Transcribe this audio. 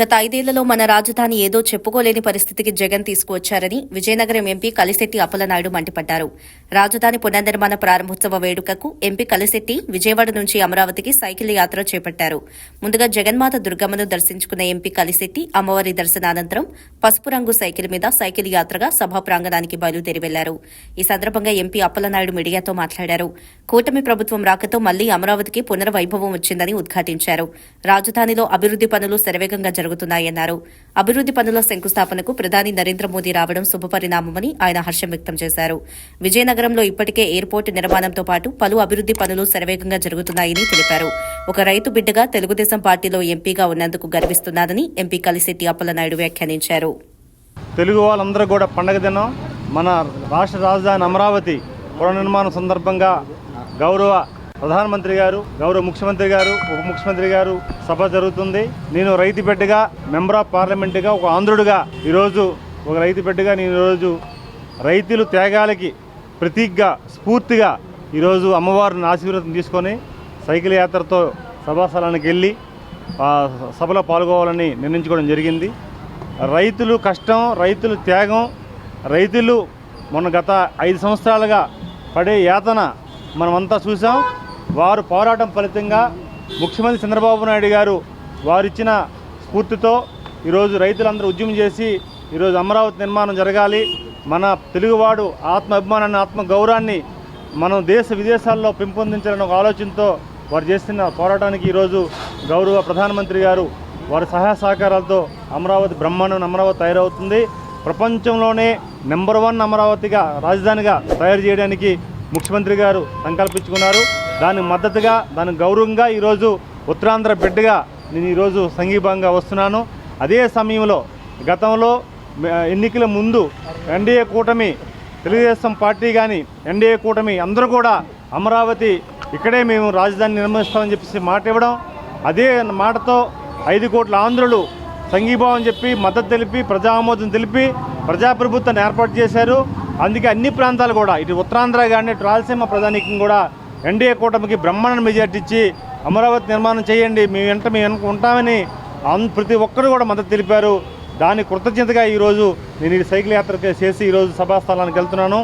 గత ఐదేళ్ళలో మన రాజధాని ఏదో చెప్పుకోలేని పరిస్థితికి జగన్ తీసుకువచ్చారని విజయనగరం ఎంపీ కలిశెట్టి అప్పలనాయుడు మండిపడ్డారు. రాజధాని పునర్నిర్మాణ ప్రారంభోత్సవ వేడుకకు ఎంపీ కలిశెట్టి విజయవాడ నుంచి అమరావతికి సైకిల్ యాత్ర చేపట్టారు. ముందుగా జగన్మాత దుర్గమ్మను దర్శించుకున్న ఎంపీ కలిశెట్టి అమ్మవారి దర్శనానంతరం పసుపు రంగు సైకిల్ మీద సైకిల్ యాత్రగా సభా ప్రాంగణానికి బయలుదేరి వెళ్ళారు. ఈ సందర్భంగా ఎంపీ అప్పలనాయుడు మీడియాతో మాట్లాడారు. కూటమి ప్రభుత్వం రాకతో మళ్ళీ అమరావతికి పునర్వైభవం వచ్చిందని ఉద్ఘాటించారు. రాజధానిలో అభివృద్ది పనులు శరవేగంగా జరుగుతున్నాయన్నారు. అభివృద్ది పనుల శంకుస్థాపనకు ప్రధాని నరేంద్ర మోదీ రావడం శుభపరిణామమని ఆయన హర్షం వ్యక్తం చేశారు. విజయనగరంలో ఇప్పటికే ఎయిర్పోర్టు నిర్మాణంతో పాటు పలు అభివృద్ది పనులు శరవేగంగా జరుగుతున్నాయని తెలిపారు. ఒక రైతు బిడ్డగా తెలుగుదేశం పార్టీలో ఎంపీగా ఉన్నందుకు గర్విస్తున్నానని ఎంపీ కలిశెట్టి అప్పలనాయుడు వ్యాఖ్యానించారు. తెలుగు వాళ్ళందరూ కూడా పండగ దినం మన రాష్ట్ర రాజధాని అమరావతి పునర్నిర్మాణం సందర్భంగా గౌరవ ప్రధానమంత్రి గారు గౌరవ ముఖ్యమంత్రి గారు ఉప ముఖ్యమంత్రి గారు సభ జరుగుతుంది. నేను రైతు బిడ్డగా మెంబర్ ఆఫ్ పార్లమెంటుగా ఒక ఆంధ్రుడిగా ఈరోజు ఒక రైతు బిడ్డగా నేను ఈరోజు రైతులు త్యాగాలకి ప్రతీకగా స్ఫూర్తిగా ఈరోజు అమ్మవారిని ఆశీర్వాదం తీసుకొని సైకిల్ యాత్రతో సభాస్థలానికి వెళ్ళి సభలో పాల్గొవాలని నిర్ణయించుకోవడం జరిగింది. రైతులు కష్టం రైతులు త్యాగం రైతులు మొన్న గత ఐదు సంవత్సరాలుగా పడే యాతన మనమంతా చూసాం వారు పోరాటం ఫలితంగా ముఖ్యమంత్రి చంద్రబాబు నాయుడు గారు వారిచ్చిన స్ఫూర్తితో ఈరోజు రైతులందరూ ఉద్యమం చేసి ఈరోజు అమరావతి నిర్మాణం జరగాలి. మన తెలుగువాడు ఆత్మ అభిమానాన్ని ఆత్మ గౌరవాన్ని మనం దేశ విదేశాల్లో పెంపొందించాలనే ఒక ఆలోచనతో వారు చేస్తున్న పోరాటానికి ఈరోజు గౌరవ ప్రధానమంత్రి గారు వారి సహాయ సహకారాలతో అమరావతి బ్రహ్మాండం అమరావతి తయారవుతుంది. ప్రపంచంలోనే నెంబర్ వన్ అమరావతిగా రాజధానిగా తయారు చేయడానికి ముఖ్యమంత్రి గారు సంకల్పించుకున్నారు. దానికి మద్దతుగా దానికి గౌరవంగా ఈరోజు ఉత్తరాంధ్ర బిడ్డగా నేను ఈరోజు సంఘీభంగా వస్తున్నాను. అదే సమయంలో గతంలో ఎన్నికల ముందు ఎన్డీఏ కూటమి తెలుగుదేశం పార్టీ కానీ ఎన్డీఏ కూటమి అందరూ కూడా అమరావతి ఇక్కడే మేము రాజధాని నిర్మిస్తామని చెప్పేసి మాట ఇవ్వడం అదే మాటతో ఐదు కోట్ల ఆంధ్రులు సంఘీభావం చెప్పి మద్దతు తెలిపి ప్రజామోదం తెలిపి ప్రజాప్రభుత్వాన్ని ఏర్పాటు చేశారు. అందుకే అన్ని ప్రాంతాలు కూడా ఇటు ఉత్తరాంధ్ర కానీ రాయలసీమ ప్రధానికం కూడా ఎన్డీఏ కూటమికి బ్రహ్మాండ మెజార్టీ ఇచ్చి అమరావతి నిర్మాణం చేయండి మేము వెంట మేము వెనక ఉంటామని ప్రతి ఒక్కరు కూడా మద్దతు తెలిపారు. దాని కృతజ్ఞతగా ఈరోజు నేను ఈ సైకిల్ యాత్ర చేసి ఈరోజు సభాస్థలానికి వెళ్తున్నాను.